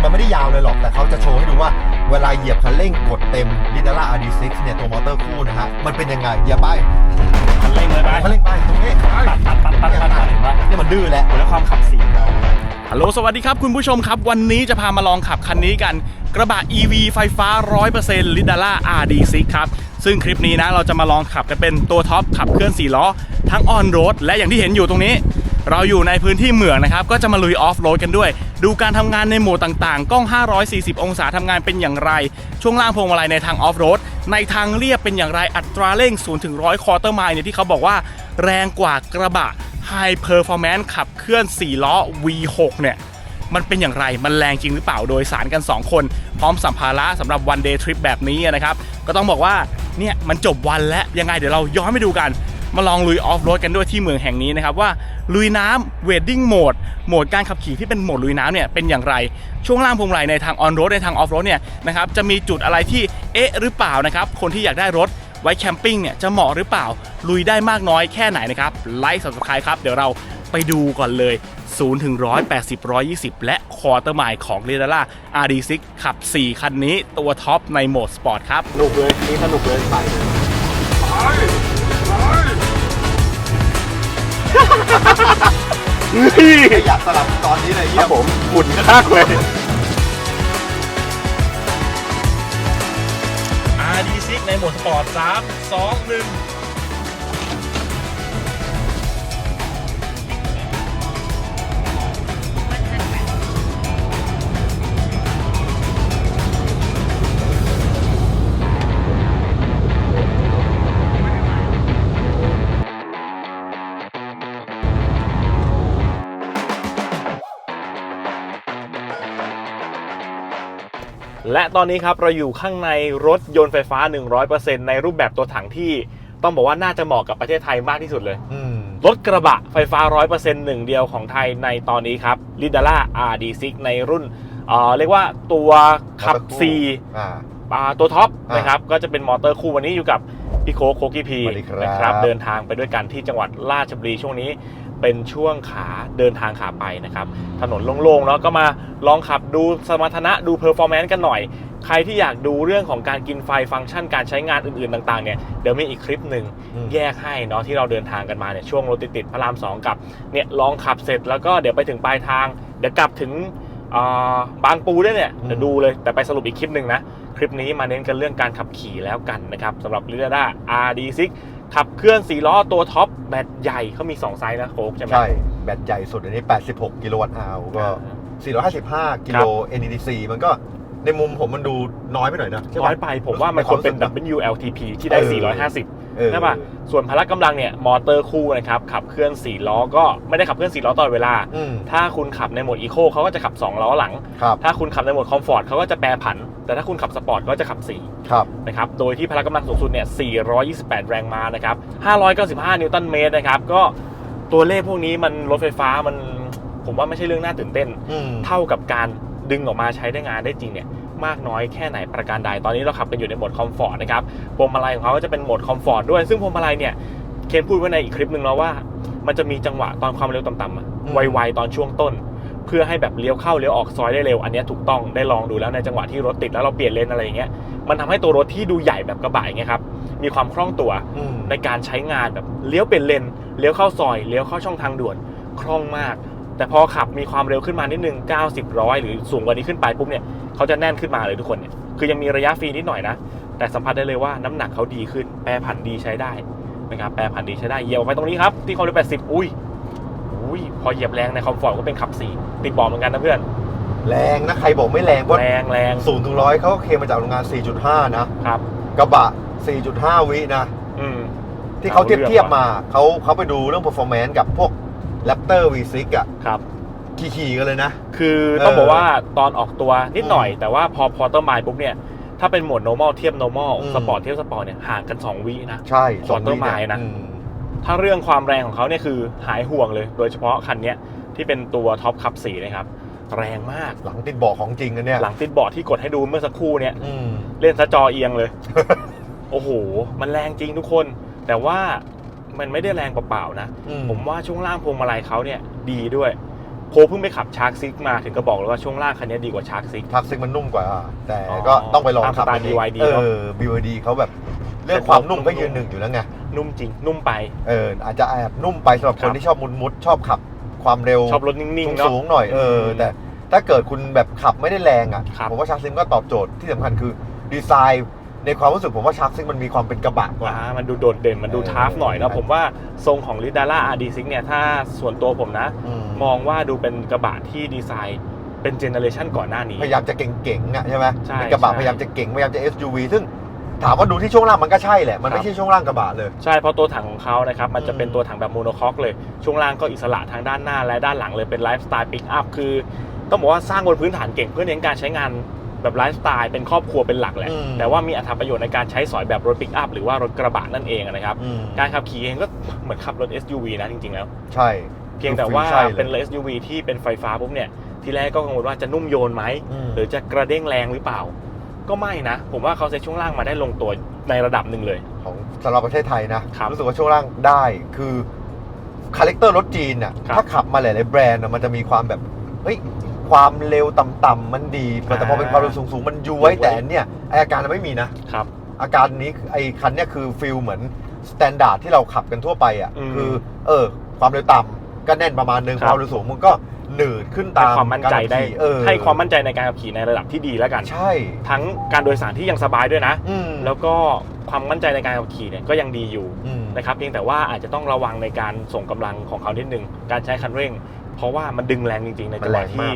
ๆ มันไม่ได้ยาวเลยหรอก แต่เขาจะโชว์ให้ดูว่าเวลาเหยียบคันเร่งกดเต็มลิดาร่า RD6 เนี่ยตัวมอเตอร์คู่นะฮะมันเป็นยังไงเหยียบไปคันเร่งเลยไปคันเร่งไปตรงนี้ตัดตัดตัดตัดตัดตัดเห็นปะเนี่ยมันดื้อแล้วแล้วความขับสีฮัลโหลสวัสดีครับคุณผู้ชมครับ วันนี้จะพามาลองขับคันนี้กัน กระบะ EV ไฟฟ้า 100% l i d a r a RD6 ครับ ซึ่งคลิปนี้นะเราจะมาลองขับกันเป็นตัวท็อปขับเคลื่อน 4 ล้อ ทั้งออนโรดและอย่างที่เห็นอยู่ตรงนี้ เราอยู่ในพื้นที่เหมืองนะครับ ก็จะมาลุยออฟโรดกันด้วย ดูการทำงานในโหมดต่างๆ กล้อง 540 องศาทำงานเป็นอย่างไร ช่วงล่างพวงมาลัยในทางออฟโรด ในทางเรียบเป็นอย่างไร อัตราเร่ง0ถึง100 คอร์เตอร์ไมล์เนี่ยที่เขาบอกว่าแรงกว่ากระบะ High Performance ขับเคลื่อน 4 ล้อ V6 เนี่ยมันเป็นอย่างไร มันแรงจริงหรือเปล่า โดยสารกัน 2 คน พร้อมสัมภาระสำหรับวันเดย์ทริปแบบนี้นะครับ ก็ต้องบอกว่า เนี่ย มันจบวันแล้ว ยังไงเดี๋ยวเราย้อนไปดูกัน มาลองลุยออฟโรดกันด้วยที่เมืองแห่งนี้นะครับว่าลุยน้ำเวดดิ้งโหมดโหมดการขับขี่ที่เป็นโหมดลุยน้ำเนี่ยเป็นอย่างไร ช่วงล่างพวงมาลัยในทางออนโรดในทางออฟโรดเนี่ยนะครับจะมีจุดอะไรที่เอ๊ะหรือเปล่านะครับคนที่อยากได้รถไว้แคมปิ้งเนี่ยจะเหมาะหรือเปล่า ลุยได้มากน้อยแค่ไหนนะครับไลค์ subscribe ครับเดี๋ยวเราไปดูก่อนเลย0ถึง180 120 และคอร์เตอร์ไมล์ของ r e d a r a RD6 ขับ 4 คันนี้ตัวท็อปในโหมดสปอร์ตครับ สนุกเลย นี่สนุกเลยไป อยากสลับตอนนี้เลยเยี่ยมผมหมุนข้างเลย RD6 ในโหมดสปอร์ต3 2 1 และตอนนี้ครับเราอยู่ข้างในรถยนต์ไฟฟ้า 100%ในรูปแบบตัวถังที่ต้องบอกว่าน่าจะเหมาะกับประเทศไทยมากที่สุดเลยอืมรถกระบะไฟฟ้า 100%หนึ่งเดียวของไทยในตอนนี้ครับ l i d a r a RD6 ในรุ่นเอ่อเรียกว่าตัวขับ4อ่าอ่าตัวท็อปอ่านนะครับก็จะเป็นมอเตอร์คู่วันนี้อยู่กับพี่โคกโคกี้พีสวัสดีครับนะครับเดินทางไปด้วยกันที่จังหวัดราชบุรีช่วงนี้ เป็นช่วงขาเดินทางขาไปนะครับ ถนนโล่งๆแล้วก็มาลองขับดูสมรรถนะดูเพอร์ฟอร์แมนซ์กันหน่อย ใครที่อยากดูเรื่องของการกินไฟฟังก์ชันการใช้งานอื่นๆต่างๆเนี่ยเดี๋ยวมีอีกคลิปหนึ่งอืมแยกให้เนาะที่เราเดินทางกันมาเนี่ยช่วงรถติดๆพระรามสองกับเนี่ยลองขับเสร็จแล้วก็เดี๋ยวไปถึงปลายทาง เดี๋ยวกลับถึงอ่าบางปูด้วยเนี่ยเดี๋ยวดูเลยแต่ไปสรุปอีกคลิปหนึ่งนะคลิปนี้มาเน้นกันเรื่องการขับขี่แล้วกันนะครับสำหรับ l i d a RD6 ขับเคลื่อน4ล้อตัวท็อปแบตใหญ่เขามี 2 ไซส์นะโค้กใช่ไหมใช่ แบตใหญ่สุดอันนี้ 86 กิโลวัตต์อาวก็ 455 กิโล NEDC มันก็ ในมุมผมมันดูน้อยไปหน่อยนะใช่น้ปะอยไปผมว่ามันควรเป็นในความรู้สึก WLTP ที่ได้ เออ 450 เออ ใช่ป่ะ ส่วนพละกำลังเนี่ยมอเตอร์คู่นะครับขับเคลื่อน 4 ล้อก็ไม่ได้ขับเคลื่อน 4 ล้อตลอดเวลา อืมถ้าคุณขับในโหมดอีโคเขาก็จะขับ 2 ล้อหลัง ครับถ้าคุณขับในโหมดคอมฟอร์ตเขาก็จะแปรผัน แต่ถ้าคุณขับสปอร์ตก็จะขับ4ครับนะครับ โดยที่พละกำลังสูงสุดเนี่ย 428 แรงม้านะครับ 595 นิวตันเมตรนะครับ ก็ตัวเลขพวกนี้มันรถไฟฟ้ามันผมว่าไม่ใช่เรื่องน่าตื่นเต้น อืม เท่ากับการ ดึงออกมาใช้ได้งานได้จริงเนี่ยมากน้อยแค่ไหนประการใดตอนนี้เราขับกันอยู่ในโหมดคอมฟอร์ตนะครับพวงมาลัยของเขาก็จะเป็นโหมดคอมฟอร์ตด้วยซึ่งพวงมาลัยเนี่ยเคนพูดไว้ในอีกคลิปหนึ่งแล้วว่า มันจะมีจังหวะตอนความเร็วต่ำๆไวๆตอนช่วงต้น เพื่อให้แบบเลี้ยวเข้าเลี้ยวออกซอยได้เร็วอันนี้ถูกต้องได้ลองดูแล้วในจังหวะที่รถติดแล้วเราเปลี่ยนเลนอะไรอย่างเงี้ยมันทำให้ตัวรถที่ดูใหญ่แบบกระบะอย่างเงี้ยครับมีความคล่องตัวในการใช้งานแบบเลี้ยวเปลี่ยนเลนเลี้ยวเข้าซอยเลี้ยวเข้าช่องทางด่วนคล่องมาก แต่พอขับมีความเร็วขึ้นมานิดนึง 90ร้อยหรือสูงกว่านี้ขึ้นไปปุ๊บเนี่ยเขาจะแน่นขึ้นมาเลยทุกคนเนี่ยคือยังมีระยะฟรีนิดหน่อยนะ แต่สัมผัสได้เลยว่าน้ำหนักเขาดีขึ้น แปรผันดีใช้ได้นะครับแปรผันดีใช้ได้เหยียบออกไปตรงนี้ครับที่ความเร็ว80 อุ้ยอุ้ยพอเหยียบแรงในคอมฟอร์ตก็เป็นขับสี่ติดเบอเหมือนกันนะเพื่อนแรงนะใครบอกไม่แรงว่าแรงแรงศูนย์ถึงร้อยเขาก็เคลมมาจากโรงงาน 4.5 นะครับกระบะ 4.5 วินะอืมที่เขาเทียบเอาเรื่องเทียบว่ะมาเขาเขาไปดูเรื่อง performance กับพวก Raptor V6 อะครับ ขี่ๆกันเลยนะ คือต้องเออบอกว่าตอนออกตัวนิดหน่อยอืมแต่ว่าพอพอเตอร์มายปุ๊บเนี่ย ถ้าเป็นโหมด normal เทียบ normal อืมสปอร์ตเทียบสปอร์ตเนี่ยห่างกัน 2 วินะใช่ Quarter สองวิ mile นะอืมถ้าเรื่องความแรงของเขาเนี่ยคือหายห่วงเลย โดยเฉพาะคันเนี้ยที่เป็นตัวท็อปคับสีนะครับ แรงมากหลังติดเบอกของจริงนะเนี่ยหลังติดเบาะที่กดให้ดูเมื่อสักครู่เนี่ยอืมเล่นซะจอเอียงเลย โอ้โห มันแรงจริงทุกคน แต่ว่า มันไม่ได้แรงเปล่าๆนะ อืผมว่าช่วงล่างพวงมาลัยเขาเนี่ยดีด้วยโคเพิ่งไปขับชาร์กซิกมาถึงก็บอกเลยว่าช่วงล่างคันนี้ดีกว่าชาร์กซิก ทักซิกมันนุ่มกว่า แต่อ๋อก็ต้องไปลองขับตามสไตล์เอง BYD เอเนอะอ BYD เขาแบบเรื่องความนุ่มก็ยืนหนึ่งอยู่แล้วไง นุ่มจริง นุ่มไป เอออาจจะแอบนุ่มไปสำหรับคครับนที่ชอบมุนมุดชอบขับความเร็วชอบรถนิ่งๆเนาะ สูงๆหน่อยเอออืมแต่ถ้าเกิดคุณแบบขับไม่ได้แรงอะครับ ผมว่าชาร์ซิมก็ตอบโจทย์ที่สำคัญคือดีไซน์ ในความรู้สึกผมว่าชาร์ซิมมันมีความเป็นกระบะกว่า อ่ามันดูโดดเด่นมันดูเออทาร์ฟหน่อยแล้วใช่ ผมว่าทรงของ l i d a r a RD6 เนี่ยถ้าส่วนตัวผมนะอืมมองว่าดูเป็นกระบะที่ดีไซน์เป็นเจเนอเรชันก่อนหน้านี้ พยายามจะเก่งๆอะใช่ไหมใช่เป็นกระบะใช่ พยายามจะเก่งพยายามจะ SUV ซึ่งถามว่าดูที่ช่วงล่างมันก็ใช่แหละ มันครับไม่ใช่ช่วงล่างกระบะเลย ใช่เพราะตัวถังของเขานะครับ มันจะอืมเป็นตัวถังแบบโมโนคอกเลย ช่วงล่างก็อิสระทางด้านหน้าและด้านหลังเลยเป็นไลฟ์สไตล์ปิกอัพคือ ต้องบอกว่าสร้างบนพื้นฐานเก่งเพื่อเน้นการใช้งาน แบบไลฟ์สไตล์เป็นครอบครัวเป็นหลักแหละ อืมแต่ว่ามีอัตราประโยชน์ในการใช้สอยแบบรถปิกอัพหรือว่ารถกระบะนั่นเองนะครับ อืมการขับขี่เองก็เหมือนขับรถ SUV นะจริงๆแล้ว ใช่เพียงแต่ว่าใช่ลยเป็น SUV ที่เป็นไฟฟ้าปุ๊บเนี่ย ทีแรกก็กังวลว่าจะนุ่มโยนไหมอืมหรือจะกระเด้งแรงหรือเปล่า ก็ไม่นะ ผมว่าเขาเซ็ตช่วงล่างมาได้ลงตัวในระดับหนึ่งเลย ของสำหรับประเทศไทยนะครับรู้สึกว่าช่วงล่างได้คือคาแรคเตอร์รถจีนอะครับถ้าขับมาหลายๆแบรนด์อะมันจะมีความแบบเฮ้ย ความเร็วต่ำๆมันดีแต่พอเป็นความเร็วสูงๆมันย้วยแต่อันเนี่ยไออาการมันไม่มีนะครับ อาการนี้ไอคันเนี้ยคือฟิลเหมือนสแตนดาร์ดที่เราขับกันทั่วไปอะอืมคือเออความเร็วต่ำก็แน่นประมาณนึงครับความเร็วสูงมันก็หนืดขึ้นให้ตามความมั่นใจได้การขี่เออให้ความมั่นใจในการขับขี่ในระดับที่ดีแล้วกันใช่ ทั้งการโดยสารที่ยังสบายด้วยนะอืมแล้วก็ความมั่นใจในการขับขี่เนี่ยก็ยังดีอยู่อืมนะครับเพียงแต่ว่าอาจจะต้องระวังในการส่งกำลังของเขานิดนึงการใช้คันเร่ง เพราะว่ามันดึงแรงจริง ๆ ในจังหวะที่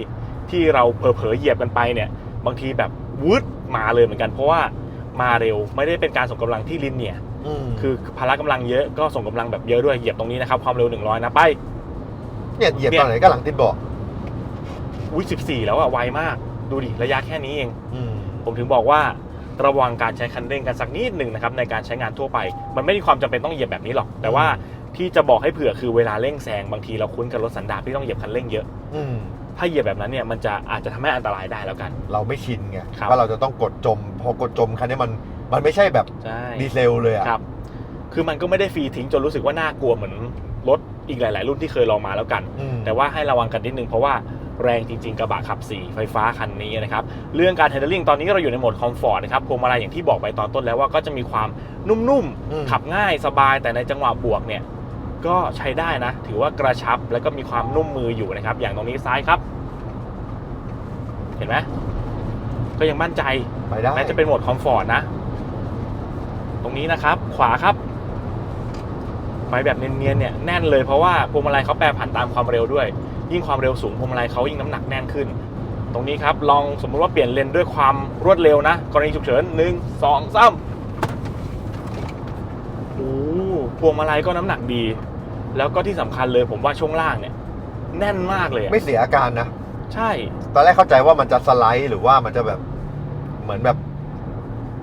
ที่เราเผลอๆเหยียบกันไปเนี่ย บางทีแบบวืดมาเลยเหมือนกัน เพราะว่ามาเร็วไม่ได้เป็นการส่งกำลังที่ลินเนี่ยร์มคือพละกำลังเยอะก็ส่งกำลังแบบเยอะด้วยเหยียบตรงนี้นะครับความเร็ว 100 นะไปเนี่ยเหยียบเนี่ยตอนไหนก็หลังติดเบาะอุ้ย14 แล้วอะไวมากดูดิระยะแค่นี้เองอืมผมถึงบอกว่าระวังการใช้คันเร่งกันสักนิดหนึ่งนะครับในการใช้งานทั่วไป มันไม่มีความจำเป็นต้องเหยียบแบบนี้หรอก แต่ว่าที่จะบอกให้เผื่อคือเวลาเร่งแซงบางทีเราคุ้นกับรถสันดาปที่ต้องเหยียบคันเร่งเยอะอืม ถ้าเหยียบแบบนั้นเนี่ยมันจะอาจจะทำให้อันตรายได้แล้วกัน เราไม่ชินไงครับว่าเราจะต้องกดจม พอกดจมคันนี้มันมันไม่ใช่แบบใช่ดีเซลเลยอะครับ คือมันก็ไม่ได้ฟรีทิ้งจนรู้สึกว่าน่ากลัวเหมือนรถอีกหลาย ๆ รุ่นที่เคยลองมาแล้วกันอืมแต่ว่าให้ระวังกันนิดนึงเพราะว่าแรงจริง ๆ กระบะขับ4ไฟฟ้าคันนี้นะครับ เรื่องการ handling ตอนนี้เราอยู่ในโหมดคอมฟอร์ตนะครับพวงมาลัยอย่างที่บอกไปตอนต้นแล้วว่าก็จะมีความนุ่มอืมๆขับง่ายสบายแต่ในจังหวะบวกเนี่ย ก็ใช้ได้นะ ถือว่ากระชับแล้วก็มีความนุ่มมืออยู่นะครับ อย่างตรงนี้ซ้ายครับ เห็นไหมก็ยังมั่นใจไปได้แม้จะเป็นโหมดคอมฟอร์ตนะ ตรงนี้นะครับ ขวาครับไปแบบเนียนๆเนี่ยแน่นเลยเพราะว่าพวงมาลัยเขาแปรผันตามความเร็วด้วย ยิ่งความเร็วสูงพวงมาลัยเขายิ่งน้ำหนักแน่นขึ้น ตรงนี้ครับ ลองสมมุติว่าเปลี่ยนเลนด้วยความรวดเร็วนะ กรณีฉุกเฉินหนึ่งสองสามโอ้พวงมาลัยก็น้ำหนักดี แล้วก็ที่สำคัญเลยผมว่าช่วงล่างเนี่ย แน่นมากเลยอะไม่เสียอาการนะ ใช่ ตอนแรกเข้าใจว่ามันจะสไลด์หรือว่ามันจะแบบเหมือนแบบ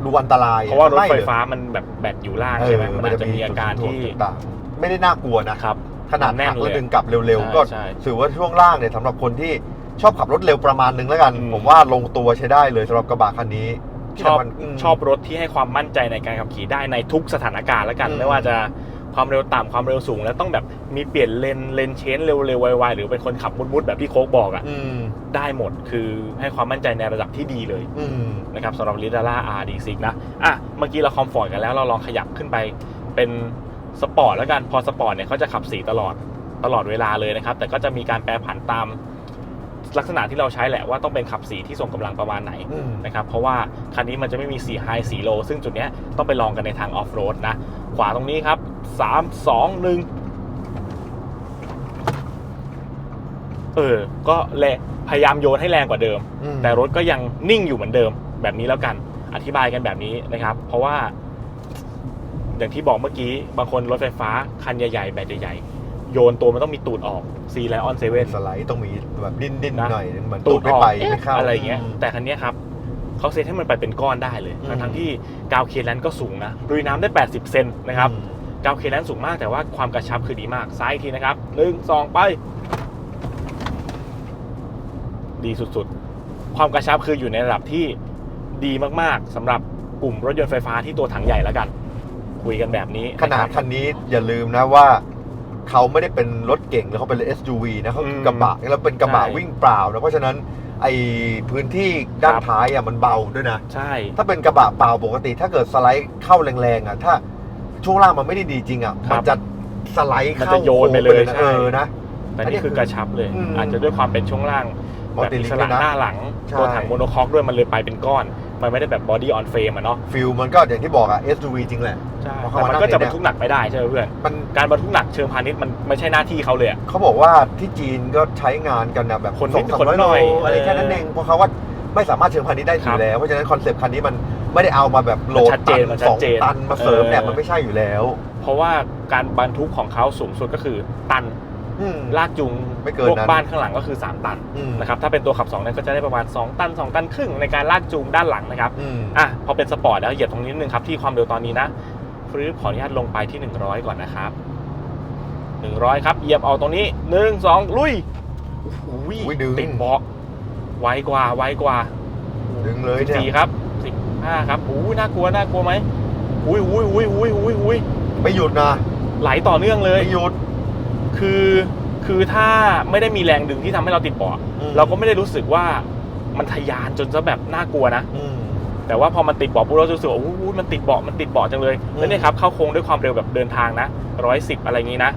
ดูอันตรายเพราะว่ารถม่ไฟเลยฟ้ามันแบบแบตอยู่ล่างเอใช่อไหมมันอาจจะมีอาการจุดที่ถ่วงต่างๆไม่ได้น่ากลัวนะ ครับ ขนาดแน่หันกเลยแล้วดึงกลับเร็วใช่ๆก็ใช่ถือว่าช่วงล่างเนี่ยสำหรับคนที่ชอบขับรถเร็วประมาณนึงแล้วกัน อืม ผมว่าลงตัวใช้ได้เลยสำหรับกระบะคันนี้ที่ชอบสำคัญม ชอบรถที่ให้ความมั่นใจในการขับขี่ได้ในทุกสถานการณ์แล้วกัน อืม ไม่ว่าจะ ความเร็วต่ำความเร็วสูง แล้วต้องแบบมีเปลี่ยนเลนเลนเชนเร็วๆไวๆหรือเป็นคนขับมุดๆแบบที่โค้กบอกอะอืมได้หมดคือให้ความมั่นใจในระดับที่ดีเลยอืมนะครับสำหรับ l i d a r a RD6 นะอะเมื่อกี้เราคอมฟอร์ตกันแล้วเราลองขยับขึ้นไปเป็นสปอร์ตแล้วกันพอสปอร์ตเนี่ยเขาจะขับสีตลอดตลอดเวลาเลยนะครับ แต่ก็จะมีการแปรผันตามลักษณะที่เราใช้แหละว่าต้องเป็นขับสีที่ส่งกำลังประมาณไหนอืมนะครับเพราะว่าคันนี้มันจะไม่มีสีไฮสีโลซึ่งจุดเนี้ยต้องไปลองกันในทางออฟโรดนะ ขวาตรงนี้ครับ 3 2 1เออ ก็แรงพยายามโยนให้แรงกว่าเดิม อืม แต่รถก็ยังนิ่งอยู่เหมือนเดิม แบบนี้แล้วกัน อธิบายกันแบบนี้นะครับ เพราะว่า อย่างที่บอกเมื่อกี้ บางคนรถไฟฟ้า คันใหญ่ๆ แบบใหญ่ๆ โยนตัวมันต้องมีตูดออกซีไลออนเซเว่น สไลด์ต้องมีแบบดิ้นดิ้นนะ หน่อยนึงเหมือนตูตูดดไม่ออกไปเอ๊ะไม่เข้าอะไรอย่างเงี้ยมแต่คันเนี้ยครับเขาเซตให้มันไปเป็นก้อนได้เลย อืม ทั้งๆที่กาวเคแลนก็สูงนะลุยน้ำได้ 80 เซนนะครับ อืม กาวเคแลนสูงมากแต่ว่าความกระชับคือดีมากซ้ายอีกทีนะครับหนึ่งสองไป ดีสุดๆ ความกระชับคืออยู่ในระดับที่ดีมากๆสำหรับกลุ่มรถยนต์ไฟฟ้าที่ตัวถังใหญ่แล้วกัน คุยกันแบบนี้ขนาดะครับคันนี้อย่าลืมนะว่าเขาไม่ได้เป็นรถเก่งแล้วเขาเป็นรถ SUV นะเขาคือกระบะแล้วเป็นกระบะใช่วิ่งเปล่านะเพราะฉะนั้นไอพื้นที่ด้านครับท้ายอะมันเบาด้วยนะ ใช่ ถ้าเป็นกระบะเปล่าปกติ ถ้าเกิดสไลด์เข้าแรงๆอะถ้า ช่วงล่างมันไม่ได้ดีจริงอะครับมันจะสไลด์มันเข้าจะโยนไปเลยโค้งนะใช่ เออนะ แต่อันนี้นี่คือกระชับเลย อืมอาจจะด้วยความเป็นช่วงล่างมัลแบบติอิลิงสก์ระด้วยนะหน้าหลัง ใช่ ตัวถังโมโนคอกด้วยมันเลยไปเป็นก้อน มันไม่ได้แบบบอดี้ออนเฟรมอะเนาะฟิลมันก็อย่างที่บอกอะ SUV จริงแหละ ใช่เพราะแต่เขามันมานั่งก็จะในบรเนี่รยทุกหนักไม่ได้ใช่ไหมเพื่อน มันการบรรทุกหนักเชิงพาณิชย์มันไม่ใช่หน้าที่เขาเลยอะ เขาบอกว่าที่จีนก็ใช้งานกันนะแบบคนสนิอดงสามคนร้อยหน่โลอยอะไรแค่นั้นเองเพราะเขาว่า ไม่สามารถเชิงพาณิชย์ได้อครัยู่บแล้ว เพราะฉะนั้นคอนเซปต์คันนี้มันไม่ได้เอามาแบบโหลดมันชัดเจตันนมันชัสดองเจนตันมาเสริมเนี่ยเออมันไม่ใช่อยู่แล้ว เพราะว่าการบรรทุกของเขาสูงสุดก็คือตันอืมลากจูงไม่เกินพวกนั้นบ้านข้างหลังก็คือ 3 ตันอืมนะครับถ้าเป็นตัวขับ2เนี่ยก็จะได้ประมาณ 2 ตัน 2 ตันครึ่งในการลากจูงด้านหลังนะครับอืมอะพอเป็นสปอร์ตแล้วเหยียบตรงนี้นิดนึงครับที่ความเร็วตอนนี้นะฟรีขออนุญาตลงไปที่ 100 ก่อนนะครับ 100 ครับเหยียบเอาตรงนี้ 1 2 ลุยโอ้โหอุ้ยดึงติดเบาะ ไวกว่าไวกว่าดึงเลยเนี่ยสี่ครับ15ครับอู้ยน่ากลัวน่ากลัวไหมอุ้ยอุ้ยอุ้ยอุ้ยอุ้ยอุ้ยไม่หยุดนะไหลต่อเนื่องเลยไม่หยุด คือคือถ้าไม่ได้มีแรงดึงที่ทำให้เราติดเบาะอืมเราก็ไม่ได้รู้สึกว่ามันทะยานจนจะแบบน่ากลัวนะอืมแต่ว่าพอมันติดเบาะปุ๊บเราจะรู้สึกว่าโอ้โหมันติดเบาะมันติดเบาะจังเลยอืมแล้วเนี่ยครับเข้าโค้งด้วยความเร็วแบบเดินทางนะร้อยสิบอะไรอย่างนี้นะ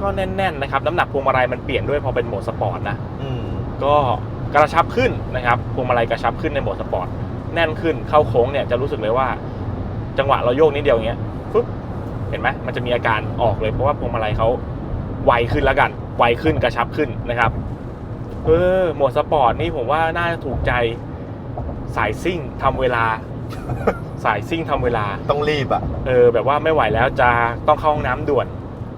ก็แน่นๆนะครับ น้ำหนักพวงมาลัยมันเปลี่ยนด้วยพอเป็นโหมดสปอร์ตนะอืม ก็กระชับขึ้นนะครับพวงมาลัยกระชับขึ้นในโหมดสปอร์ตแน่นขึ้นเข้าโค้งเนี่ยจะรู้สึกเลยว่า จังหวะเราโยกนิดเดียวอย่างเงี้ยปุ๊บเห็นไหมมันจะมีอาการออกเลยเพราะว่าพวงมาลัยเขาไวขึ้นแล้วกันไวขึ้นกระชับขึ้นนะครับเออโหมดสปอร์ตนี่ผมว่าน่าจะถูกใจสายซิ่งทำเวลา สายซิ่งทำเวลาต้องรีบอะเออแบบว่าไม่ไหวแล้วจะต้องเข้าห้องน้ำด่วน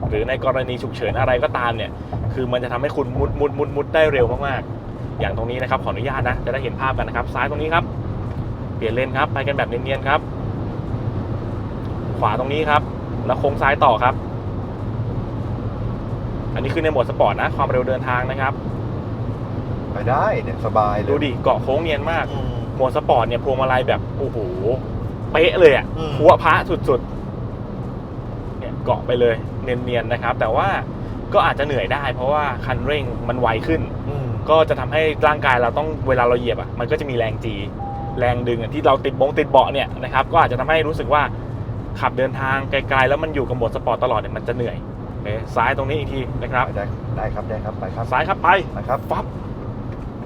หรือในกรณีฉุกเฉินอะไรก็ตามเนี่ย คือมันจะทำให้คุณมุดมุดมุดมุดได้เร็วมากๆ อย่างตรงนี้นะครับขออนุญาตนะ จะได้เห็นภาพกันนะครับ ซ้ายตรงนี้ครับ เปลี่ยนเลนครับ ไปกันแบบเนียนๆครับ ขวาตรงนี้ครับ แล้วโค้งซ้ายต่อครับ อันนี้คือในโหมดสปอร์ตนะ ความเร็วเดินทางนะครับ ไปได้เนี่ยสบายเลย ดูดิเกาะโค้งเนียนมากอืมโหมดสปอร์ตเนี่ยพวงมาลัยแบบโอ้โห เป๊ะเลยอะอืมพัวพระสุดๆ เนี่ยเกาะไปเลยเนียนๆนะครับ แต่ว่าก็อาจจะเหนื่อยได้ เพราะว่าคันเร่งมันไวขึ้นอืมก็จะทำให้ร่างกายเราต้องเวลาเราเหยียบอะมันก็จะมีแรงจี แรงดึงอะที่เราติดบงติดเบาะเนี่ยนะครับก็อาจจะทำให้รู้สึกว่าขับเดินทางไกลๆแล้วมันอยู่กับโหมดสปอร์ตตลอดเนี่ยมันจะเหนื่อยโอเคซ้ายตรงนี้อีกทีนะครับได้ได้ครับได้ครับไปครับซ้ายครับไปไปครับฟับ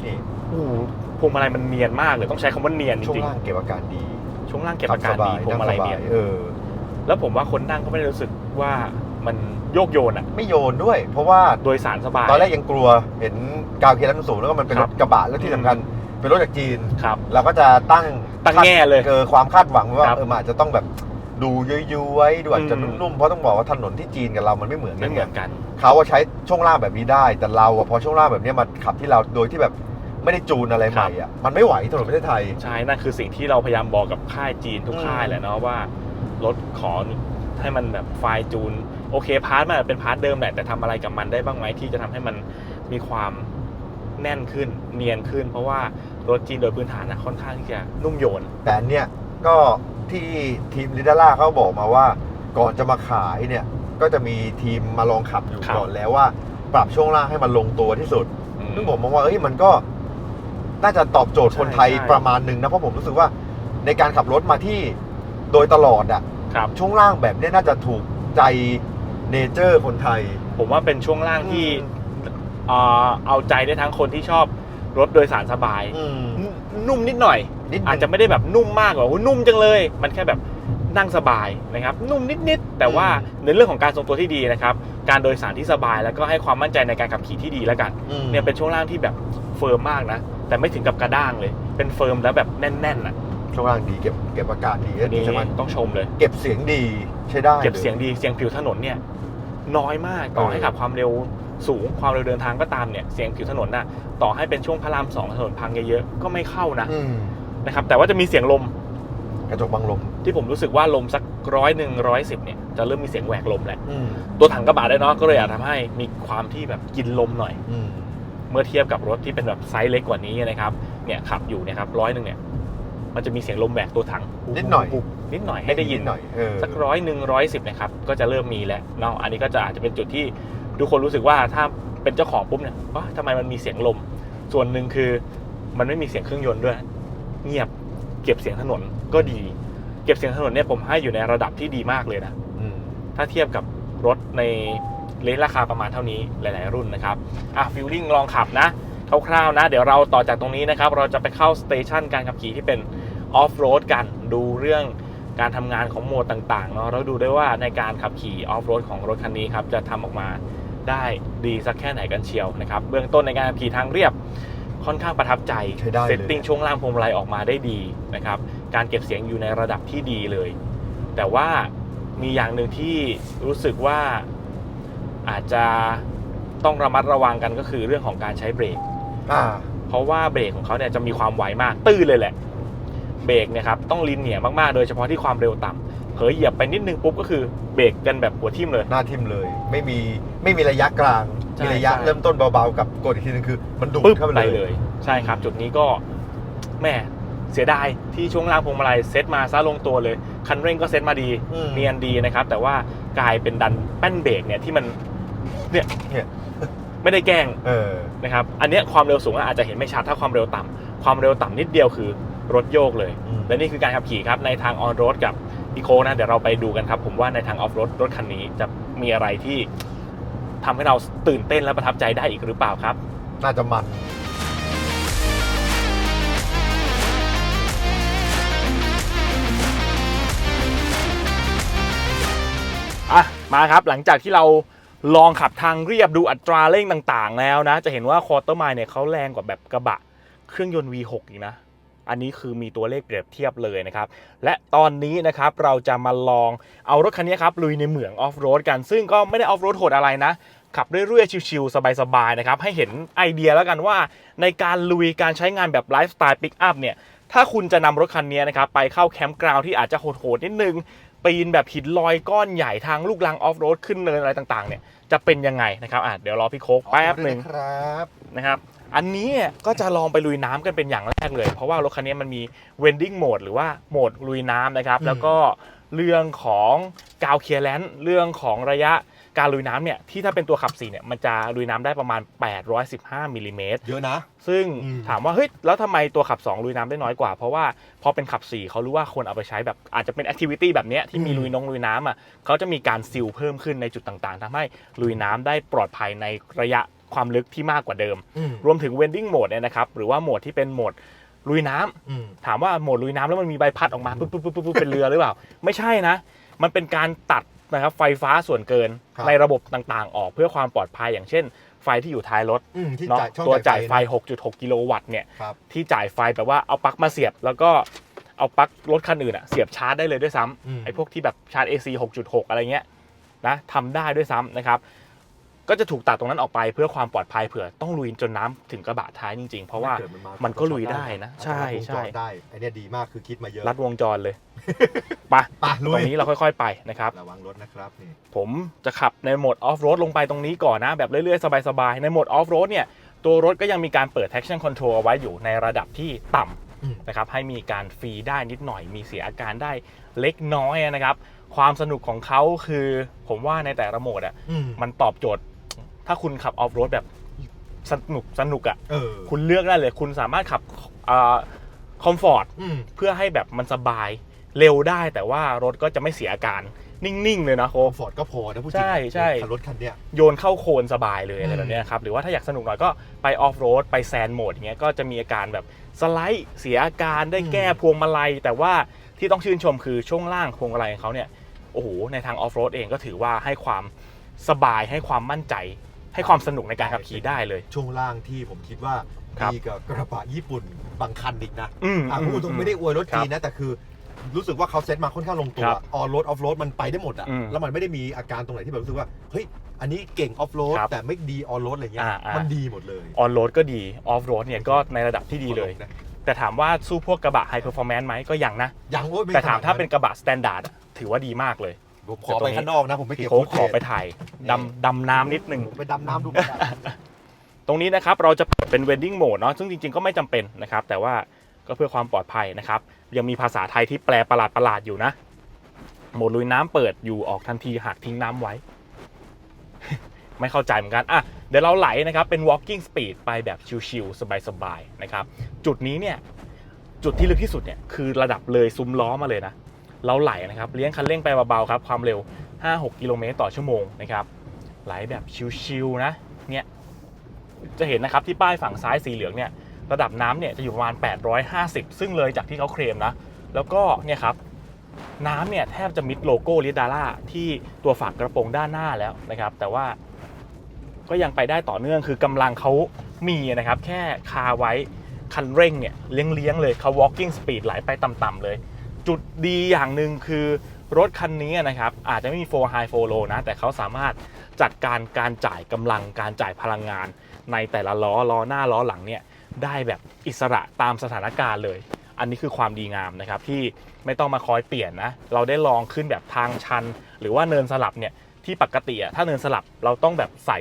นี่โอ้โหพวงมาลัยมันเนียนมากเลยต้องใช้คำว่าเนียนจช่วงริงล่างเก็บอาการดีๆช่วงล่างเก็บอาการขัดีสบพวงมาลัยเนียนเออแล้วผมว่าคนนั่งก็ไม่ได้รู้สึก ว่ามันโยกโยนอะไม่โยนด้วย เพราะว่าโดยสารสบาย ตอนแรกยังกลัวเห็นกาวเคลันสูงแล้วก็มันเป็นครรับถกระบะแล้วที่สำคัญเป็นรถจากจีนครับเราก็จะตั้งตั้งแง่เลยเออความคาดหวังไว้ว่าครับเออมันอาจจะต้องแบบดูย้อยๆดูอาจจะอืมนุ่มๆเพราะต้องบอกว่าถนนที่จีนกับเรามันไม่เหมือนกัไม่นเหมืไงอนกันเขาอะใช้ช่วงล่างแบบนี้ได้ แต่เราอะพอช่วงล่างแบบนี้มาขับที่เราโดยที่แบบไม่ได้จูนอะไรใหม่อะมันไม่ไหวถนนประเทศไทยใช่นั่นคือสิ่งที่เราพยายามบอกกับค่ายจีนทุกอืมค่ายแหละเนาะว่ารถขอ ให้มันแบบไฟล์จูน โอเคพาร์ทมันเป็นพาร์ทเดิมแหละแต่ทำอะไรกับมันได้บ้างไหมที่จะทำให้มันมีความแน่นขึ้นเนียนขึ้น เพราะว่ารถจีนโดยพื้นฐานนะค่อนข้างที่จะนุ่มโยน แต่อันเนี่ยก็ที่ทีมลิดาร่าเขาบอกมาว่า ก่อนจะมาขายเนี่ยก็จะมีทีมมาลองขับอยู่ครับก่อนแล้วว่า ปรับช่วงล่างให้มันลงตัวที่สุดอืมซึ่งผมมองว่าเอ้ยมันก็น่าจะตอบโจทย์คนไทยใช่ใช่ประมาณหนึ่งนะเพราะผมรู้สึกว่าในการขับรถมาที่โดยตลอดอะ ครับ ช่วงล่างแบบเนี้ยน่าจะถูกใจเนเจอร์คนไทย ผมว่าเป็นช่วงล่างที่อืมเอ่อเอาใจได้ทั้งคนที่ชอบรถโดยสารสบาย อืม นุ่มนุ่มนิดหน่อย นิดนึงอาจจะไม่ได้แบบนุ่มมากกว่าโอ้ยนุ่มจังเลย มันแค่แบบนั่งสบายนะครับ นุ่มนิดๆแต่ว่าในเรื่องของการทรงตัวที่ดีนะครับ การโดยสารที่สบายแล้วก็ให้ความมั่นใจในการขับขี่ที่ดีแล้วกันอืมเนี่ยเป็นช่วงล่างที่แบบเฟิร์มมากนะ แต่ไม่ถึงกับกระด้างเลย เป็นเฟิร์มแล้วแบบแน่นๆอะ ช่วงล่างดีเก็บเก็บอากาศดีอันที่นี้สำคัญต้องชมเลย เก็บเสียงดีใช้ได้เก็บเสียงดีเสียงผิวถนนเนี่ยน้อยมากต่อให้ขับความเร็วสูงความเร็วเดินทางก็ตามเนี่ยเสียงผิวถนนน่ะต่อให้เป็นช่วงพระรามสองถนนพังเยอะๆก็ไม่เข้านะอืมนะครับแต่ว่าจะมีเสียงลมกระจกบังลมที่ผมรู้สึกว่าลมสักร้อยหนึ่งร้อยสิบเนี่ยจะเริ่มมีเสียงแหวกลมแหละอืมตัวถังกระบะได้วยเนาะก็เลยอาจทำให้มีความที่แบบกินลมหน่อย อืม เมื่อเทียบกับรถที่เป็นแบบไซส์เล็กกว่านี้นะครับเนี่ยขับอยู่เนี่ยครับร้อยหนึ่งเนี่ย มันจะมีเสียงลมแบกตัวถังนิดหน่อยปุ๊บนิดหน่อยให้ได้ยินหน่อยเออสักร้อยหนึ่งร้อยสิบนะครับก็จะเริ่มมีแล้วเนาะอันนี้ก็จะอาจจะเป็นจุดที่ทุกคนรู้สึกว่าถ้าเป็นเจ้าของปุ๊บเนี่ยว่าทำไมมันมีเสียงลม ส่วนหนึ่งคือมันไม่มีเสียงเครื่องยนต์ด้วย เงียบเก็บเสียงถนนก็ดี เก็บเสียงถนนเนี่ยผมให้อยู่ในระดับที่ดีมากเลยนะอืมถ้าเทียบกับรถในเลนราคาประมาณเท่านี้หลาย ๆ รุ่นนะครับอะฟิลลิ่งลองขับนะคร่าวๆนะ เดี๋ยวเราต่อจากตรงนี้นะครับ เราจะไปเข้าสเตชันการขับขี่ที่เป็น ออฟโรดกันดูเรื่องการทำงานของโหมดต่างๆเนาะแล้วดูด้วยว่าในการขับขี่ออฟโรดของรถคันนี้ครับจะทำออกมาได้ดีสักแค่ไหนกันเชียวนะครับเบื้องต้นในการขับขี่ทางเรียบค่อนข้างประทับใจใช้ได้เลยเซตติ้งช่วงล่างพวงมาลัยออกมาได้ดีนะครับการเก็บเสียงอยู่ในระดับที่ดีเลย แต่ว่ามีอย่างหนึ่งที่รู้สึกว่าอาจจะต้องระมัดระวังกันก็คือเรื่องของการใช้เบรกอ่าเพราะว่าเบรกของเขาเนี่ยจะมีความไวมากตื้นเลยแหละ เบรกเนี่ยครับต้องลินเนียร์มากๆ โดยเฉพาะที่ความเร็วต่ำเผลอเหยียบไปนิดนึงปุ๊บก็คือเบรกกันแบบหัวทิ่มเลย หน้าทิมเลย ไม่มีไม่มีระยะกลาง ใช่มีระยะใช่ เริ่มต้นเบาๆกับกดอีกทีนึงคือ มันดูดปึ๊บเข้าไปไปเลยเลยใช่ครับ จุดนี้ก็แม่เสียดายที่ช่วงล่างพวงมาลัยเซตมาซะลงตัวเลยคันเร่งก็เซตมาดีอืม เนียนดีนะครับ แต่ว่ากลายเป็นดันแป้นเบรกเนี่ยที่มันเนี่ยเนี่ย ไม่ได้แกล้ง เออ นะครับ อันเนี้ยความเร็วสูงอาจจะเห็นไม่ชัดถ้าความเร็วต่ำความเร็วต่ำนิดเดียวคือ รถโยกเลยอืมและนี่คือการขับขี่ครับในทางออนโรดกับอีโคนะเดี๋ยวเราไปดูกันครับ ผมว่าในทางออฟโรดรถคันนี้จะมีอะไรที่ทำให้เราตื่นเต้นและประทับใจได้อีกหรือเปล่าครับ น่าจะมันอะมาครับหลังจากที่เราลองขับทางเรียบดูอัตราเร่งต่างๆ แล้วนะ จะเห็นว่าคอร์เตอร์ไมล์เนี่ยเขาแรงกว่าแบบกระบะเครื่องยนต์ V6 อีกนะ อันนี้คือมีตัวเลขเปรียบเทียบเลยนะครับ และตอนนี้นะครับเราจะมาลองเอารถคันนี้ครับลุยในเหมืองออฟโรดกัน ซึ่งก็ไม่ได้ออฟโรดโหดอะไรนะขับเรื่อยๆ ชิวๆ สบายๆ นะครับ ให้เห็นไอเดียแล้วกันว่า ในการลุยการใช้งานแบบไลฟ์สไตล์ปิกอัพเนี่ย ถ้าคุณจะนำรถคันนี้นะครับ ไปเข้าแคมป์กราวด์ที่อาจจะโหดๆ นิดนึง ปีนแบบหินลอยก้อนใหญ่ทางลูกลังออฟโรดขึ้นเนินอะไรต่างๆ เนี่ย จะเป็นยังไงนะครับอะเดี๋ยวรอพี่โคกแป๊บหนึ่งครับนะครับ อันนี้เนี่ยก็จะลองไปลุยน้ำกันเป็นอย่างแรกเลย เพราะว่ารถคันนี้มันมี wending mode หรือว่าโหมดลุยน้ำนะครับ แล้วก็เรื่องของกาวเคลียร์แลนเรื่องของระยะการลุยน้ำเนี่ยที่ถ้าเป็นตัวขับ4เนี่ยมันจะลุยน้ำได้ประมาณ 815มิลลิเมตรเยอะนะ ซึ่งอืมถามว่าเฮ้ยแล้วทำไมตัวขับ 2 ลุยน้ำได้น้อยกว่า เพราะว่าพอเป็นขับ 4 เขารู้ว่าควรเอาไปใช้แบบอาจจะเป็นแอคทิวิตี้แบบเนี้ยที่มีลุยนงลุยน้ำอะเขาจะมีการซิลเพิ่มขึ้นในจุดต่างๆทำให้ลุยน้ำได้ปลอดภัยในระยะ ความลึกที่มากกว่าเดิมอืมรวมถึง wending mode เนี่ยนะครับหรือว่าโหมดที่เป็นโหมดลุยน้ำอืมถามว่าโหมดลุยน้ำแล้วมันมีใบพัดออกมาปุ๊บปุ๊บปุ๊บปุ๊บเป็นเรือหรือเปล่า ไม่ใช่นะ มันเป็นการตัดนะครับไฟฟ้าส่วนเกินครับในระบบต่างๆ ออกเพื่อความปลอดภัยอย่างเช่น ไฟที่อยู่ท้ายรถอืมที่เนาะจ่ายช่องตัวจ่ายไฟนะ6.6 กิโลวัตต์เนี่ยครับที่จ่ายไฟแบบว่าเอาปลั๊กมาเสียบ แล้วก็เอาปลั๊กรถคันอื่นอะเสียบชาร์จได้เลยด้วยซ้ำอืมไอ้พวกที่แบบชาร์จ AC 6.6 อะไรเงี้ยนะทำได้ด้วยซ้ำนะครับ ก็จะถูกตัดตรงนั้นออกไปเพื่อความปลอดภัยเผื่อต้องลุยจนน้ำถึงกระบะท้ายจริงๆ เพราะว่าถ้กิดมมันก็ลุยได้นะ ใช่อาจจะรัดวงจรใช่ได้ไอเนี้ยดีมากคือคิดมาเยอะรัดวงจรเลยไปไปลุตรยงนี้เราค่อยๆไปนะครับ ระวังรถนะครับนี่ผมจะขับในโหมดออฟโรดลงไปตรงนี้ก่อนนะ แบบเรื่อยๆ สบายๆ ในโหมดออฟโรดเนี่ย ตัวรถก็ยังมีการเปิด traction control เอาไว้อยู่ในระดับที่ต่อืมำนะครับ ให้มีการฟรีได้นิดหน่อย มีเสียอาการได้เล็กน้อยนะครับ ความสนุกของเขาคือผมว่าในแต่ละโหมดอะ อืมมันตอบโจทย์ ถ้าคุณขับออฟโรดแบบสนุกสนุกอะเออคุณเลือกได้เลย คุณสามารถขับคอมฟอร์ตอืมเพื่อให้แบบมันสบายเร็วได้แต่ว่ารถก็จะไม่เสียอาการ นิ่ง ๆ เลยนะโคคอมฟอร์ตก็พอนะผู้จริงใช่ใช่ขับรถคันเนี้ยโยนเข้าโคลนสบายเลยอะไรอืมแบบเนี้ยครับหรือว่าถ้าอยากสนุกหน่อยก็ไปออฟโรดไปแซนโหมดอย่างเงี้ยก็จะมีอาการแบบสไลด์เสียอาการได้แก้พวงมาลัย แต่ว่าที่ต้องชื่นชมคือช่วงล่างพวงมาลัยของเขาเนี่ยโอ้โหในทางออฟโรดเองก็ถือว่าให้ความสบายให้ความมั่นใจ ให้ความสนุกในการขับขี่ได้เลย ช่วงล่างที่ผมคิดว่าครับดีกับกระบะญี่ปุ่นบางคันอีกนะอืมอะพูดตรงไม่ได้อวยรถครับจีนนะแต่คือ รู้สึกว่าเขาเซ็ตมาค่อนข้างลงตัวครับออนโรดออฟโรดมันไปได้หมดอะอืมแล้วมันไม่ได้มีอาการตรงไหนที่แบบรู้สึกว่าเฮ้ยอันนี้เก่งออฟโรดครับแต่ไม่ดีออนโรดอะไรเงี้ยอ่าอ่ามั มันดีหมดเลยออนโรดก็ดีออฟโรดเนี่ยก็ในระดับที่ดีเลย นะแต่ถามว่าสู้พวกกระบะไฮเพอร์ฟอร์แมนซ์ไหมก็ยังนะ ยังโอ้ยไม่แต่ถามขดถ้าเป็นกระบะสแตนดาร์ดถือว่าดีมากเลย ผมขอไปข้างนอกนะผมไม่พี่เก็บโค้กฟุตขอไปเทจถ่ายดำดำน้ำนิดนึงผมไปดำน้ำดูไม่ได้ ตรงนี้นะครับเราจะเปิดเป็น vending mode เนาะซึ่งจริงๆก็ไม่จำเป็นนะครับ แต่ว่าก็เพื่อความปลอดภัยนะครับ ยังมีภาษาไทยที่แปลประหลาดประหลาดๆอยู่นะ โหมดลุยน้ำเปิดอยู่ออกทันทีหากทิ้งน้ำไว้ ไม่เข้าใจเหมือนกันอะเดี๋ยวเราไหลนะครับ เป็น walking speed ไปแบบชิลๆสบายๆนะครับ จุดนี้เนี่ย จุดที่ลึกที่สุดเนี่ยคือระดับเลยซุ้มล้อมาเลยนะ เราไหลนะครับเลี้ยงคันเร่งไปเบาๆครับความเร็ว 5-6 กิโลเมตรต่อชั่วโมงนะครับไหลแบบชิลๆนะเนี่ยจะเห็นนะครับที่ป้ายฝั่งซ้ายสีเหลืองเนี่ยระดับน้ำเนี่ยจะอยู่ประมาณ 850 ซึ่งเลยจากที่เขาเคลมนะ แล้วก็เนี่ยครับน้ำเนี่ยแทบจะมิดโลโก้ลิดาร่าที่ตัวฝากกระโปรงด้านหน้าแล้วนะครับ แต่ว่าก็ยังไปได้ต่อเนื่องคือกำลังเขามีนะครับ แค่คาไว้คันเร่งเนี่ยเลี้ยงๆเลยเขา walking speed ไหลไปต่ำๆเลย จุดดีอย่างหนึ่งคือรถคันนี้นะครับ อาจจะไม่มี4 high 4 low นะ แต่เขาสามารถจัดการการจ่ายกำลังการจ่ายพลังงาน ในแต่ละล้อล้อหน้าล้อหลังเนี่ยได้แบบอิสระตามสถานการณ์เลย อันนี้คือความดีงามนะครับ ที่ไม่ต้องมาคอยเปลี่ยนนะ เราได้ลองขึ้นแบบทางชัน หรือว่าเนินสลับเนี่ยที่ปกติอะถ้าเนินสลับเราต้องแบบใส่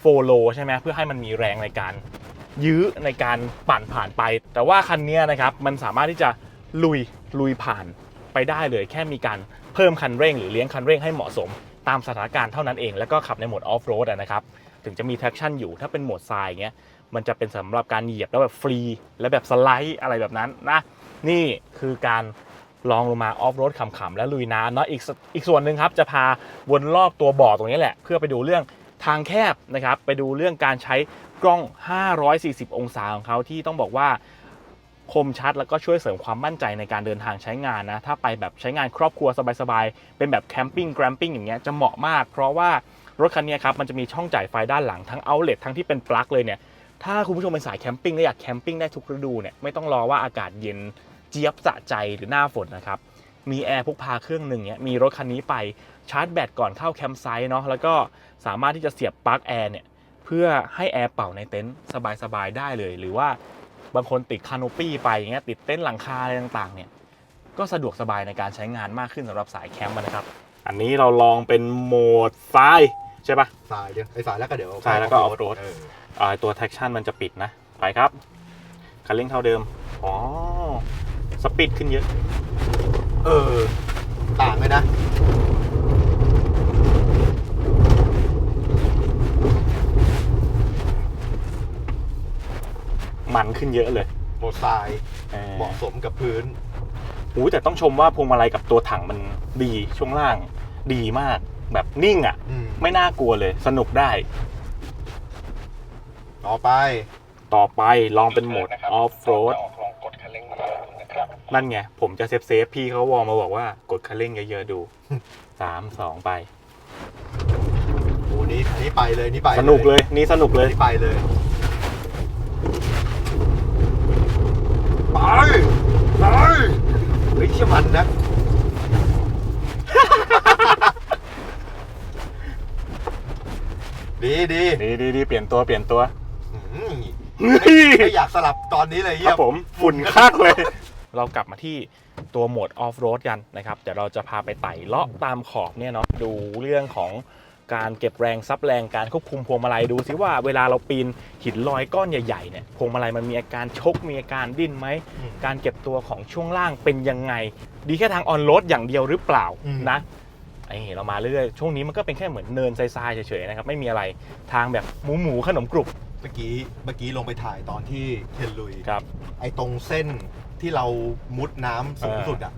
โฟโลใช่ไหมเพื่อให้มันมีแรงในการยื้อในการปั่นผ่านไป แต่ว่าคันนี้นะครับมันสามารถที่จะ ลุยลุยผ่านไปได้เลย แค่มีการเพิ่มคันเร่งหรือเลี้ยงคันเร่งให้เหมาะสม ตามสถานการณ์เท่านั้นเอง แล้วก็ขับในโหมดออฟโรดนะครับถึงจะมี traction อยู่ถ้าเป็นโหมดทรายเงี้ยมันจะเป็นสำหรับการเหยียบแล้วแบบฟรี และแบบสไลด์อะไรแบบนั้นนะนี่คือการลองลงมาออฟโรดขำๆและลุยน้ำเนาะอีกสอีกส่วนหนึ่งครับ จะพาวนรอบตัวบ่อตรงนี้แหละ เพื่อไปดูเรื่องทางแคบนะครับ ไปดูเรื่องการใช้กล้อง 540 องศาของเขาที่ต้องบอกว่า คมชัดแล้วก็ช่วยเสริมความมั่นใจในการเดินทางใช้งานนะ ถ้าไปแบบใช้งานครอบครัวสบายๆ เป็นแบบแคมปิ้งแกรมปิ้งอย่างเงี้ยจะเหมาะมาก เพราะว่ารถคันนี้ครับมันจะมีช่องจ่ายไฟด้านหลังทั้งเอาเล t ทั้งที่เป็นปลั๊กเลยเนี่ย ถ้าคุณผู้ชมเป็นสายแคมปิ้งและอยากแคมปิ้งได้ทุกฤดูเนี่ยไม่ต้องรอว่าอากาศเย็นเจี๊ยบสะใจหรือหน้าฝนนะครับ มีแอร์พกพาเครื่องหนึ่งเนี่ยมีรถคันนี้ไปชาร์จแบตก่อนเข้าแคมป์ไซต์เนาะแล้วก็สามารถที่จะเสียบปลั๊กแอร์เนี่ยเพื่อให้แอร์เป่าในเต็นท์สบายๆได้เลย หรือว่า บางคนติดคานโปี้ไปอย่างเงี้ยติดเต็นท์หลังคาอะไรต่างๆเนี่ยก็สะดวกสบายในการใช้งานมากขึ้นสำหรับสายแคมป์นะครับ อันนี้เราลองเป็นโหมดทรายใช่ปะสายเดียวไอ้สายแล้วก็เดี๋ยวสายแล้วก็ off-road เอออ่าตัว traction มันจะปิดนะ ไปครับคันเร่งเท่าเดิม อ๋อ สปีดขึ้นเยอะ เออ ต่างเลยนะ มันขึ้นเยอะเลยโหมดทรายเออเหมาะสมกับพื้นหูแต่ต้องชมว่าพวงมาลัยกับตัวถังมันดีช่วงล่างดีมาก แบบนิ่งอะอืมไม่น่ากลัวเลย สนุกได้ ต่อไป ต่อไปลองเป็นโหมด off road นั่นไง ผมจะเซฟเซฟๆพี่เขาวอลมาบอกว่ากดคันเร่งเยอะๆดูสามสองไปโอ้นี้นี้ไปเลยนี่ไป สนุกเลยนี่สนุกเลยนี่ไปเลย ไปไปเฮ้ยเชี่ยมันนะ ดีดีดีดีดีเปลี่ยนตัวเปลี่ยนตัวอืมไม่อยากสลับตอนนี้เลยคเยี่รัยบผมฝุ่นคักเลย เรากลับมาที่ตัวโหมดออฟโรดกันนะครับเดี๋ยวเราจะพาไปไต่เลาะตามขอบเนี่ยเนาะดูเรื่องของ การเก็บแรงซับแรงการควบคุมพวงมาลัยดูซิว่าเวลาเราปีนหินลอยก้อนใหญ่ๆเนี่ยพวงมาลัยมันมีอาการชกมีอาการดิ้นไหม การเก็บตัวของช่วงล่างเป็นยังไง ดีแค่ทางออนโรดอย่างเดียวหรือเปล่าอืมนะไอเรามาเรื่อยๆช่วงนี้มันก็เป็นแค่เหมือนเนินทรายๆเฉยๆนะครับไม่มีอะไรทางแบบหมูหมูๆขนมกรุบเมื่อกี้เมื่อกี้ลงไปถ่ายตอนที่เทนลุยครับ ไอ้ตรงเส้นที่เรามุดน้ำสูงสุดอะ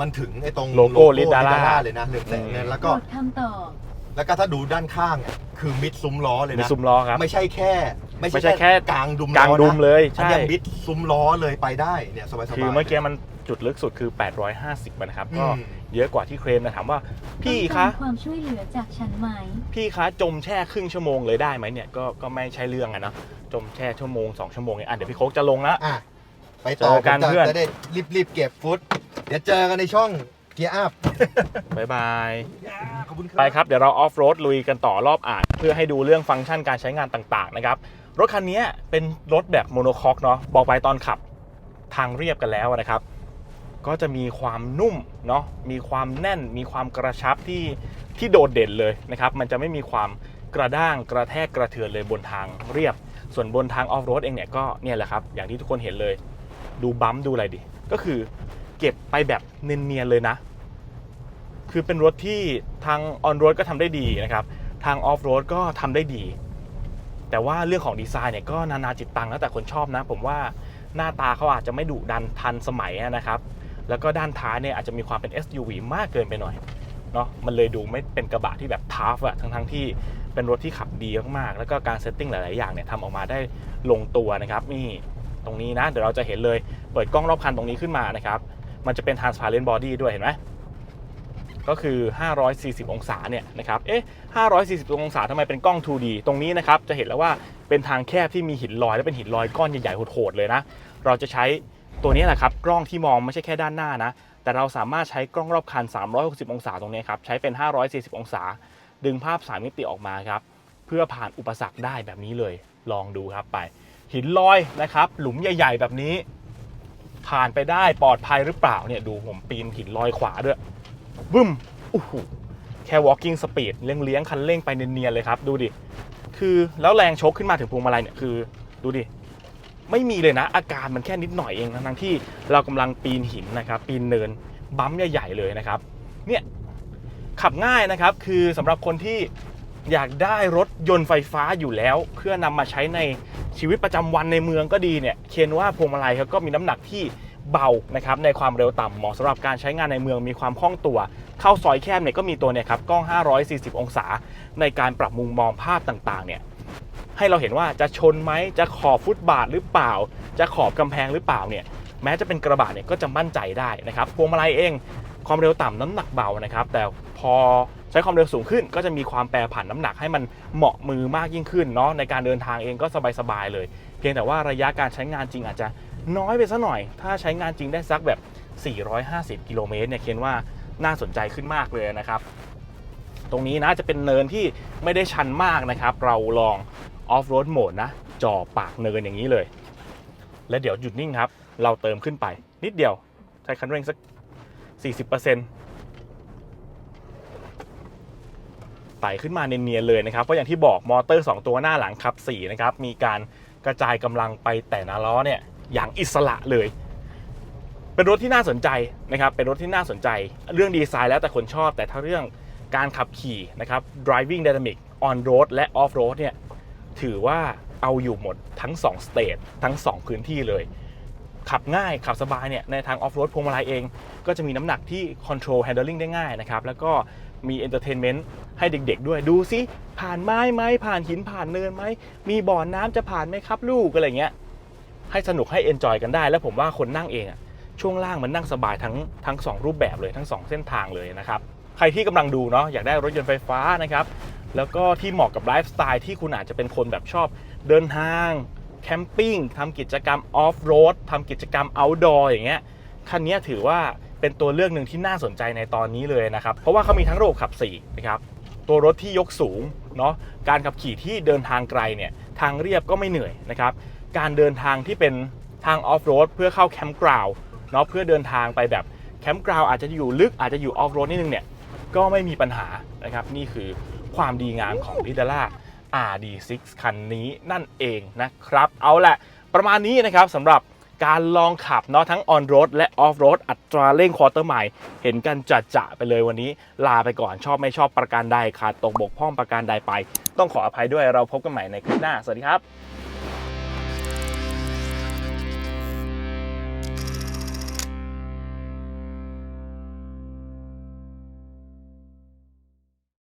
มันถึงไอ้ตรงโลโก้ Lidara เลยนะเรืองแสงเนี่ยอืมแล้วกก็ดทำต่อ แล้วก็ถ้าดูด้านข้างเนี่ยคือมิดซุ้มล้อเลยมีนะ ซุ้มล้อครับ ไม่ใช่แค่ ไม่ใช่แค่ กลางดุมกลางล้อนะดุมเลยอันใช่นี้มิดซุ้มล้อเลยไปได้เนี่ยสบายๆ คือเมื่อกี้มันจุดลึกสุดคือ 850นะครับ ก็อืม เยอะกว่าที่เคลมนะถามว่า พี่ต้องคะการความช่วยเหลือจากฉันไหม พี่คะจมแช่ครึ่งชั่วโมงเลยได้ไหมเนี่ย ก็ก็ไม่ใช่เรื่องอะเนาะจมแช่ชั่วโมง 2 ชั่วโมงเนี่ยอะเดี๋ยวพี่โค้กจะลงแล้วอะไปต่อเจอกันผมจะเพื่อน จะได้รีบๆเก็บฟุต เดี๋ยวเจอกันในช่อง เกียร์อัพบายบาย ขอบคุณครับไปครับ เดี๋ยวเราออฟโรดลุยกันต่อรอบอ่าน เพื่อให้ดูเรื่องฟังก์ชันการใช้งานต่างๆนะครับ รถคันนี้เป็นรถแบบโมโนคอกเนาะบอกไปตอนขับทางเรียบกันแล้วนะครับ ก็จะมีความนุ่มเนาะมีความแน่น มีความกระชับที่ที่โดดเด่นเลยนะครับ มันจะไม่มีความกระด้างกระแทกกระเทือนเลยบนทางเรียบ ส่วนบนทางออฟโรดเองเนี่ยก็เนี่ยแหละครับอย่างที่ทุกคนเห็นเลย ดูบัมป์ดูอะไรดิก็คือ เก็บไปแบบเนียนๆเลยนะ คือเป็นรถที่ทางออนโรดก็ทำได้ดีนะครับ ทางออฟโรดก็ทำได้ดี แต่ว่าเรื่องของดีไซน์เนี่ยก็นานาจิตตังแล้วแต่คนชอบนะ ผมว่าหน้าตาเขาอาจจะไม่ดุดันทันสมัยนะครับ แล้วก็ด้านท้ายเนี่ยอาจจะมีความเป็น SUV มากเกินไปหน่อยเนาะมันเลยดูไม่เป็นกระบะที่แบบทัฟอะทั้งทั้งที่เป็นรถที่ขับดีมากๆ แล้วก็การเซตติ้งหลาย ๆ อย่างเนี่ยทำออกมาได้ลงตัวนะครับนี่ตรงนี้นะ เดี๋ยวเราจะเห็นเลย เปิดกล้องรอบคันตรงนี้ขึ้นมานะครับ มันจะเป็น transparent body ด้วยเห็นไหมก็คือ 540 องศาเนี่ยนะครับ เอ๊ะ 540 องศาทำไมเป็นกล้อง 2D ตรงนี้นะครับ จะเห็นแล้วว่าเป็นทางแคบที่มีหินลอย และเป็นหินลอยก้อนใหญ่ๆโหดๆเลยนะ เราจะใช้ตัวนี้แหละครับ กล้องที่มองไม่ใช่แค่ด้านหน้านะ แต่เราสามารถใช้กล้องรอบคัน 360 องศาตรงนี้ครับ ใช้เป็น 540 องศา ดึงภาพ 3 มิติออกมาครับ เพื่อผ่านอุปสรรคได้แบบนี้เลย ลองดูครับไป หินลอยนะครับ หลุมใหญ่ ๆ แบบนี้ ผ่านไปได้ปลอดภัยหรือเปล่าเนี่ยดูผมปีนหินลอยขวาด้วยบึ้มโอ้โหแค่ walking speed เลี้ยงเลี้ยงคันเร่งไปเนียนๆเลยครับ ดูดิ คือแล้วแรงชกขึ้นมาถึงพวงมาลัยเนี่ยคือ ดูดิ ไม่มีเลยนะ อาการมันแค่นิดหน่อยเองทั้งที่เรากำลังปีนหินนะครับ ปีนเนินบัมใหญ่ๆเลยนะครับ เนี่ยขับง่ายนะครับ คือสำหรับคนที่อยากได้รถยนต์ไฟฟ้าอยู่แล้ว เพื่อนำมาใช้ใน ชีวิตประจำวันในเมืองก็ดีเนี่ยเคนว่าพวงมาลัยเขาก็มีน้ำหนักที่เบานะครับในความเร็วต่ำเหมาะสำหรับการใช้งานในเมืองมีความคล่องตัว เข้าซอยแคบเนี่ยก็มีตัวเนี่ยครับกล้อง 540 องศา ในการปรับมุมมองภาพต่างๆเนี่ยให้เราเห็นว่าจะชนไหมจะขอบฟุตบาทหรือเปล่า จะขอบกำแพงหรือเปล่าเนี่ยแม้จะเป็นกระบะเนี่ยก็จะมั่นใจได้นะครับพวงมาลัยเองความเร็วต่ำน้ำหนักเบานะครับแต่พอ ใช้ความเร็วสูงขึ้น ก็จะมีความแปรผันน้ำหนักให้มันเหมาะมือมากยิ่งขึ้นเนาะในการเดินทางเองก็สบายๆเลย เพียงแต่ว่าระยะการใช้งานจริงอาจจะน้อยไปซะหน่อย ถ้าใช้งานจริงได้สักแบบ 450 กิโลเมตรเนี่ยเคนว่าน่าสนใจขึ้นมากเลยนะครับ ตรงนี้นะจะเป็นเนินที่ไม่ได้ชันมากนะครับ เราลองออฟโรดโหมดนะจ่อปากเนินอย่างนี้เลย และเดี๋ยวหยุดนิ่งครับ เราเติมขึ้นไป นิดเดียว ใช้คันเร่งสัก 40% ไต่ขึ้นมาเนียนๆเลยนะครับเพราะอย่างที่บอกมอเตอร์ 2 ตัวหน้าหลังขับ4นะครับมีการกระจายกำลังไปแต่ละล้อเนี่ยอย่างอิสระเลย เป็นรถที่น่าสนใจนะครับเป็นรถที่น่าสนใจ เรื่องดีไซน์แล้วแต่คนชอบ แต่ถ้าเรื่องการขับขี่นะครับ driving dynamic on road และ off road เนี่ยถือว่าเอาอยู่หมดทั้ง2สเตจทั้ง 2 พื้นที่เลย ขับง่ายขับสบายเนี่ยในทางออฟโรดพวงมาลัยเอง ก็จะมีน้ำหนักที่ control handling ได้ง่ายนะครับแล้วก็ มี entertainment ให้เด็ก ๆ ด้วยดูซิผ่านไม้ไหมผ่านหินผ่านเนินไหมมีบ่อน้ำจะผ่านไหมครับลูกอะไรเงี้ยให้สนุกให้ enjoy กันได้ แล้วผมว่าคนนั่งเองอะช่วงล่างมันนั่งสบายทั้งทั้งสองรูปแบบเลยทั้งสองเส้นทางเลยนะครับใครที่กำลังดูเนาะอยากได้รถยนต์ไฟฟ้านะครับแล้วก็ที่เหมาะกับไลฟ์สไตล์ที่คุณอาจจะเป็นคนแบบชอบเดินทางแคมปิ้งทำกิจกรรมออฟโรดทำกิจกรรมเอาท์ดอร์อย่างเงี้ยคันนี้ถือว่า เป็นตัวเลือกหนึ่งที่น่าสนใจในตอนนี้เลยนะครับ เพราะว่าเขามีทั้งระบบขับ4นะครับตัวรถที่ยกสูงเนาะการขับขี่ที่เดินทางไกลเนี่ยทางเรียบก็ไม่เหนื่อยนะครับการเดินทางที่เป็นทางออฟโรดเพื่อเข้าแคมป์กราวเนาะเพื่อเดินทางไปแบบแคมป์กราวอาจจะอยู่ลึกอาจจะอยู่ออฟโรดนิดนึงเนี่ยก็ไม่มีปัญหานะครับนี่คือความดีงามของ r i d a l a RD6 คันนี้นั่นเองนะครับ เอาละประมาณนี้นะครับสำหรับ การลองขับเนาะทั้ง on road และ off road อัตราเร่งควอเตอร์ไมล์เห็นกันจัดจะไปเลยวันนี้ ลาไปก่อนชอบไม่ชอบประการใดขาดตกบกพร่องประการใดไป ต้องขออภัยด้วยเราพบกันใหม่ในคลิปหน้า สวัสดีครับ